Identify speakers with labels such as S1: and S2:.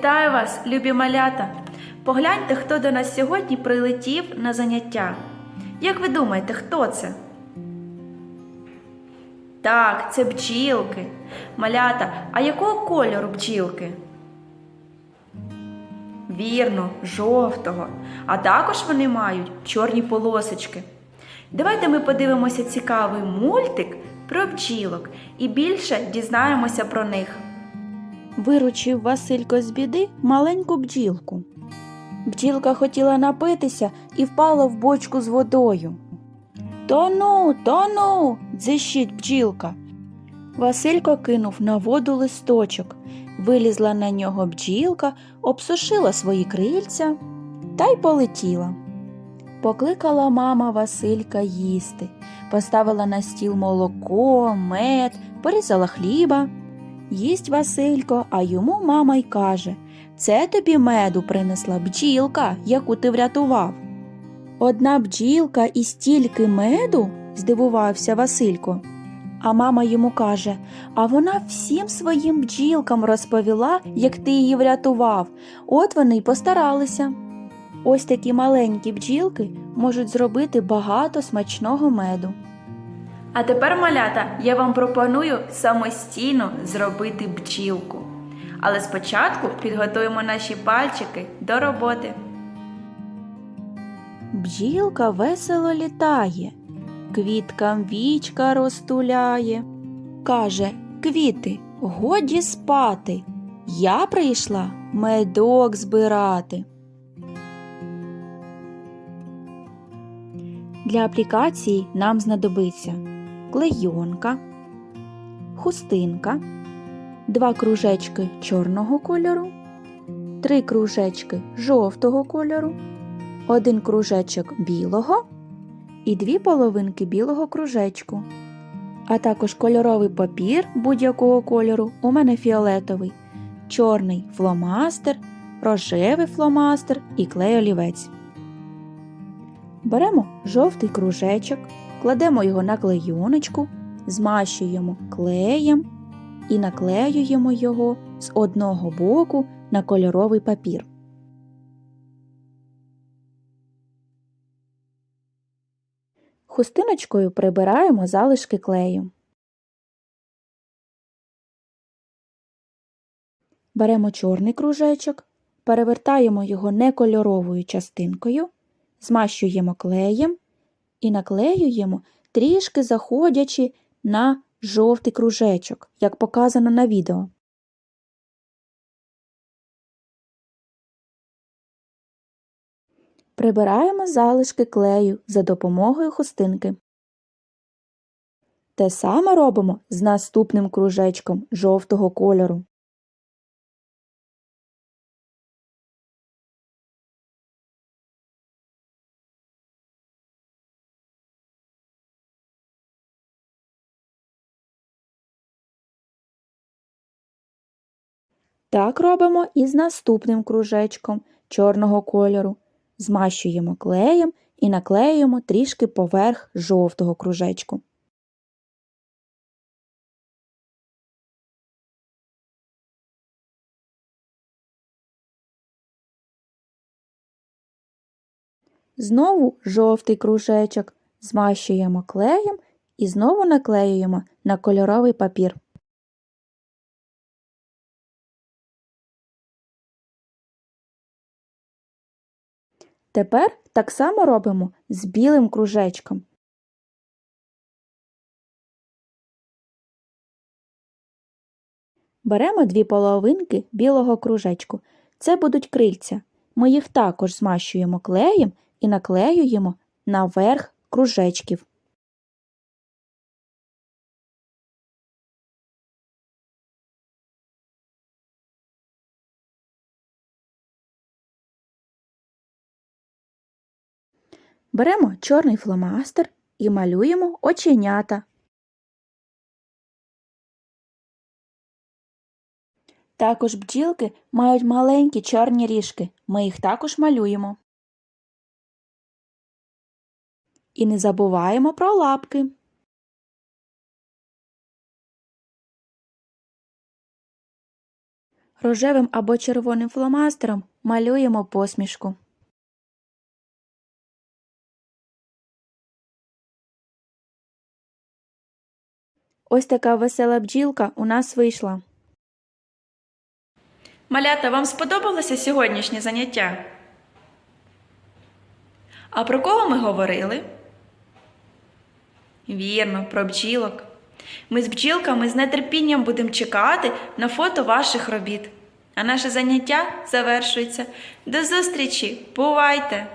S1: Вітаю вас, любі малята! Погляньте, хто до нас сьогодні прилетів на заняття. Як ви думаєте, хто це? Так, це бджілки. Малята, а якого кольору бджілки? Вірно, жовтого. А також вони мають чорні полосочки. Давайте ми подивимося цікавий мультик про бджілок і більше дізнаємося про них. Виручив Василько з біди маленьку бджілку. Бджілка хотіла напитися і впала в бочку з водою. Тону, тону, дзищить бджілка. Василько кинув на воду листочок. Вилізла на нього бджілка, обсушила свої крильця та й полетіла. Покликала мама Василька їсти, поставила на стіл молоко, мед, порізала хліба. Їсть Василько, а йому мама й каже Це тобі меду принесла бджілка, яку ти врятував. Одна бджілка і стільки меду? здивувався Василько. А мама йому каже А вона всім своїм бджілкам розповіла, як ти її врятував. От вони й постаралися. Ось такі маленькі бджілки можуть зробити багато смачного меду. А тепер, малята, я вам пропоную самостійно зробити бджілку. Але спочатку підготуємо наші пальчики до роботи. Бджілка весело літає, квіткам вічка розтуляє. Каже, квіти, годі спати. Я прийшла медок збирати. Для аплікації нам знадобиться клейонка, хустинка, два кружечки чорного кольору, три кружечки жовтого кольору, один кружечок білого і дві половинки білого кружечку, а також кольоровий папір будь-якого кольору, у мене фіолетовий, чорний фломастер, рожевий фломастер і клей олівець. Беремо жовтий кружечок, кладемо його на клейоночку, змащуємо клеєм і наклеюємо його з одного боку на кольоровий папір. Хустиночкою прибираємо залишки клею. Беремо чорний кружечок, перевертаємо його некольоровою частинкою змащуємо клеєм і наклеюємо, трішки заходячи на жовтий кружечок, як показано на відео. Прибираємо залишки клею за допомогою хустинки. Те саме робимо з наступним кружечком жовтого кольору. Так робимо і з наступним кружечком чорного кольору. Змащуємо клеєм і наклеюємо трішки поверх жовтого кружечку. Знову жовтий кружечок змащуємо клеєм і знову наклеюємо на кольоровий папір. Тепер так само робимо з білим кружечком. Беремо дві половинки білого кружечку. Це будуть крильця. Ми їх також змащуємо клеєм і наклеюємо наверх кружечків. Беремо чорний фломастер і малюємо оченята. Також бджілки мають маленькі чорні ріжки. Ми їх також малюємо. І не забуваємо про лапки. Рожевим або червоним фломастером малюємо посмішку. Ось така весела бджілка у нас вийшла. Малята, вам сподобалося сьогоднішнє заняття? А про кого ми говорили? Вірно, про бджілок. Ми з бджілками з нетерпінням будемо чекати на фото ваших робіт. А наше заняття завершується. До зустрічі! Бувайте!